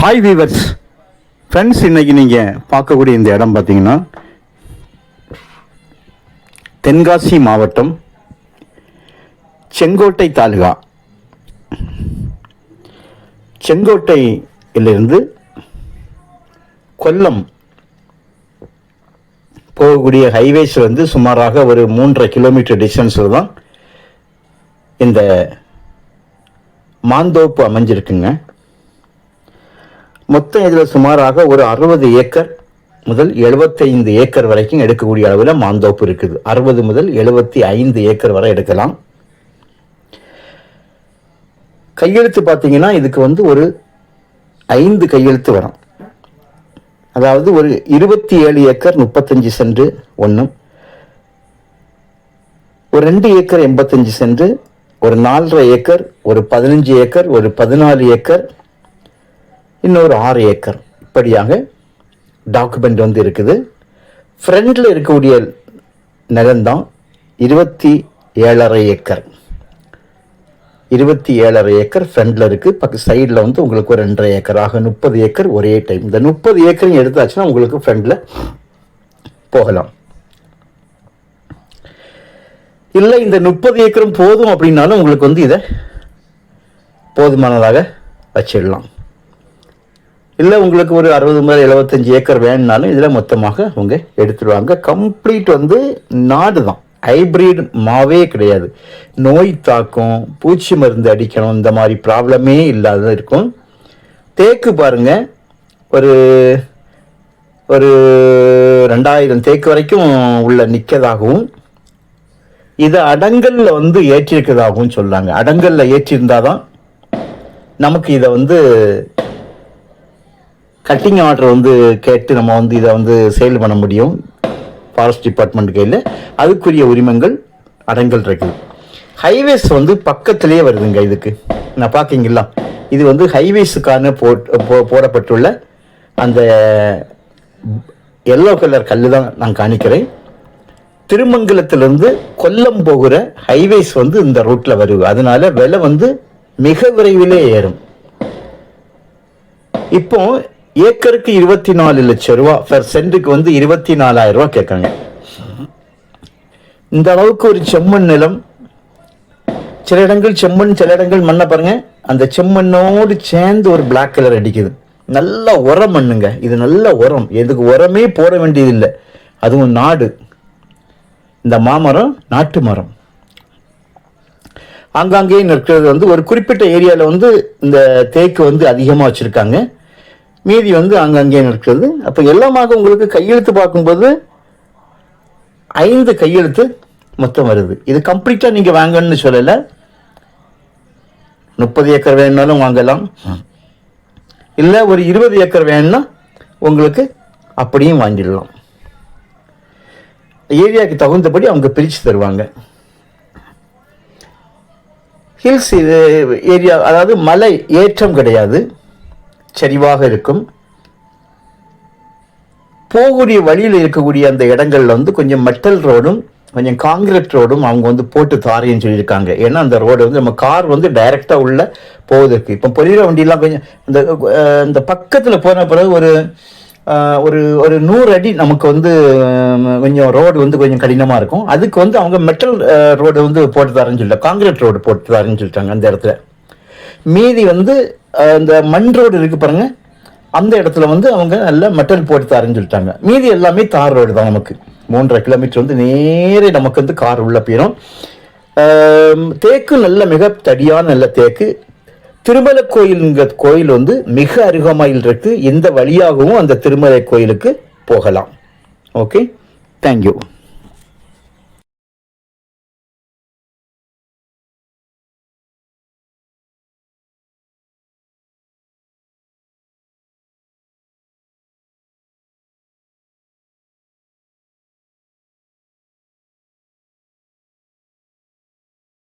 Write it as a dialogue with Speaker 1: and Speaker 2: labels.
Speaker 1: Hi viewers friends இன்னைக்கு நீங்கள் பார்க்கக்கூடிய இந்த இடம் பார்த்தீங்கன்னா தென்காசி மாவட்டம் செங்கோட்டை தாலுகா. செங்கோட்டையிலிருந்து கொல்லம் போகக்கூடிய ஹைவேஸ் வந்து சுமாராக ஒரு மூன்றரை கிலோமீட்டர் டிஸ்டன்ஸில் தான் இந்த மாந்தோப்பு அமைஞ்சிருக்குங்க. மொத்தம் இதில் சுமாராக ஒரு அறுபது ஏக்கர் முதல் எழுபத்தைந்து ஏக்கர் வரைக்கும் எடுக்கக்கூடிய அளவில் மாந்தோப்பு இருக்குது. அறுபது முதல் எழுபத்தி ஐந்து ஏக்கர் வரை எடுக்கலாம். கையெழுத்து பார்த்தீங்கன்னா இதுக்கு வந்து ஒரு ஐந்து கையெழுத்து வரும். அதாவது ஒரு இருபத்தி ஏழு ஏக்கர் முப்பத்தஞ்சு சென்ட் ஒன்று ஒரு ரெண்டு ஏக்கர் எண்பத்தஞ்சு சென்று ஒரு நாலரை ஏக்கர் ஒரு பதினஞ்சு ஏக்கர் ஒரு பதினாலு ஏக்கர் இன்னொரு ஆறு ஏக்கர். இப்படியாக டாக்குமெண்ட் வந்து இருக்குது. ஃப்ரண்டில் இருக்கக்கூடிய நிலம்தான் இருபத்தி ஏழரை ஏக்கர். இருபத்தி ஏழரை ஏக்கர் ஃப்ரண்டில் இருக்குது பக்க சைடில் வந்து உங்களுக்கு ஒரு ரெண்டரை ஏக்கர் ஆக முப்பது ஏக்கர் ஒரே டைம் இந்த முப்பது ஏக்கரையும் எடுத்தாச்சுன்னா உங்களுக்கு ஃப்ரண்டில் போகலாம். இல்லை இந்த முப்பது ஏக்கரும் போதும் அப்படின்னாலும் உங்களுக்கு வந்து இதை போதுமானதாக வச்சிடலாம். இல்லை உங்களுக்கு ஒரு அறுபது முதல் எழுபத்தஞ்சு ஏக்கர் வேணுனாலும் இதில் மொத்தமாக அவங்க எடுத்துடுவாங்க. கம்ப்ளீட் வந்து நாடு தான் ஹைப்ரிட் மாவே கிடையாது. நோய் தாக்கம் பூச்சி மருந்து அடிக்கணும் இந்த மாதிரி ப்ராப்ளமே இல்லாத இருக்கும். தேக்கு பாருங்க. ஒரு ஒரு ரெண்டாயிரம் தேக்கு வரைக்கும் உள்ள நிற்கதாகவும் இதை அடங்கல்ல வந்து ஏற்றிருக்கிறதாகவும் சொல்றாங்க அடங்கல்ல ஏற்றிருந்தாதான் நமக்கு இதை வந்து கட்டிங் ஆர்டர் வந்து கேட்டு நம்ம வந்து இதை வந்து சேல் பண்ண முடியும். ஃபாரஸ்ட் டிபார்ட்மெண்ட் கையில். அதுக்குரிய உரிமங்கள் அடங்கல் இருக்குது. ஹைவேஸ் வந்து பக்கத்திலே வருதுங்க இதுக்கு. நான் பார்க்கிங்களா? இது வந்து ஹைவேஸுக்கான போட் போ- போடப்பட்டுள்ள அந்த எல்லோ கலர் கல் தான் நான் காணிக்கிறேன். திருமங்கலத்திலிருந்து கொல்லம் போகிற ஹைவேஸ் வந்து இந்த ரூட்டில் வருது. அதனால் விலை வந்து மிக விரைவிலே ஏறும். இப்போ ஏக்கருக்கு இருபத்தி நாலு லட்சம் ரூபா பெர் சென்ட்டுக்கு வந்து இருபத்தி நாலாயிரம் ரூபா கேட்காங்க இந்த அளவுக்கு ஒரு செம்மண் நிலம். சில இடங்கள் செம்மண் சில இடங்கள் மண்ணை பாருங்க. அந்த செம்மண்ணோடு சேர்ந்து ஒரு பிளாக் கலர் அடிக்குது. நல்ல உரம் மண்ணுங்க. இது நல்ல உரம். எதுக்கு உரமே போட வேண்டியதில்லை. அதுவும் நாடு. இந்த மாமரம் நாட்டு மரம். ஆங்காங்கே நிற்கிறது வந்து ஒரு குறிப்பிட்ட ஏரியாவில் வந்து இந்த தேக்கு வந்து அதிகமாக வச்சுருக்காங்க. மீதி வந்து அங்கங்கே நிற்கிறது. அப்போ எல்லாமாக உங்களுக்கு கையெழுத்து பார்க்கும்போது ஐந்து கையெழுத்து மொத்தம் வருது. இது கம்ப்ளீட்டாக நீங்கள் வாங்கன்னு சொல்லலை. முப்பது ஏக்கர் வேணுனாலும் வாங்கலாம். இல்லை ஒரு இருபது ஏக்கர் வேணும்னா உங்களுக்கு அப்படியும் வாங்கிடலாம். ஏரியாவுக்கு தகுந்தபடி அவங்க பிரித்து தருவாங்க. ஹில்ஸ் இது ஏரியா அதாவது மலை ஏற்றம் கிடையாது. சரிவாக இருக்கும். போகக்கூடிய வழியில் இருக்கக்கூடிய அந்த இடங்கள்ல வந்து கொஞ்சம் மெட்டல் ரோடும் கொஞ்சம் காங்கிரீட் ரோடும் அவங்க வந்து போட்டு தாரேன்னு சொல்லியிருக்காங்க. ஏன்னா அந்த ரோடு வந்து நம்ம கார் வந்து டைரெக்டாக உள்ள போவதற்கு. இப்போ பொறியிற வண்டியெலாம் கொஞ்சம் இந்த இந்த பக்கத்தில் போன பிறகு ஒரு ஒரு ஒரு நூறு அடி நமக்கு வந்து கொஞ்சம் ரோடு வந்து கொஞ்சம் கடினமாக இருக்கும். அதுக்கு வந்து அவங்க மெட்டல் ரோடு வந்து போட்டு தரேன்னு சொல்லிட்டாங்க. காங்கிரீட் ரோடு போட்டு தரேன்னு சொல்லிட்டாங்க அந்த இடத்துல. மீதி வந்து இந்த மண் ரோடு இருக்கு பாருங்க. அந்த இடத்துல வந்து அவங்க நல்ல மெட்டல் போட்டு தரேன்னு சொல்லிட்டாங்க. மீதி எல்லாமே தார் ரோடு தான் நமக்கு. மூன்றரை கிலோமீட்டர் வந்து நேரே நமக்கு வந்து கார் உள்ள போயிடும் தேக்கு நல்ல மிக தடியான நல்ல தேக்கு. திருமலை கோயிலுங்கிற கோயில் வந்து மிக அருகாமையில் இருக்கு. எந்த வழியாகவும் அந்த திருமலை கோயிலுக்கு போகலாம். ஓகே? தேங்க்யூ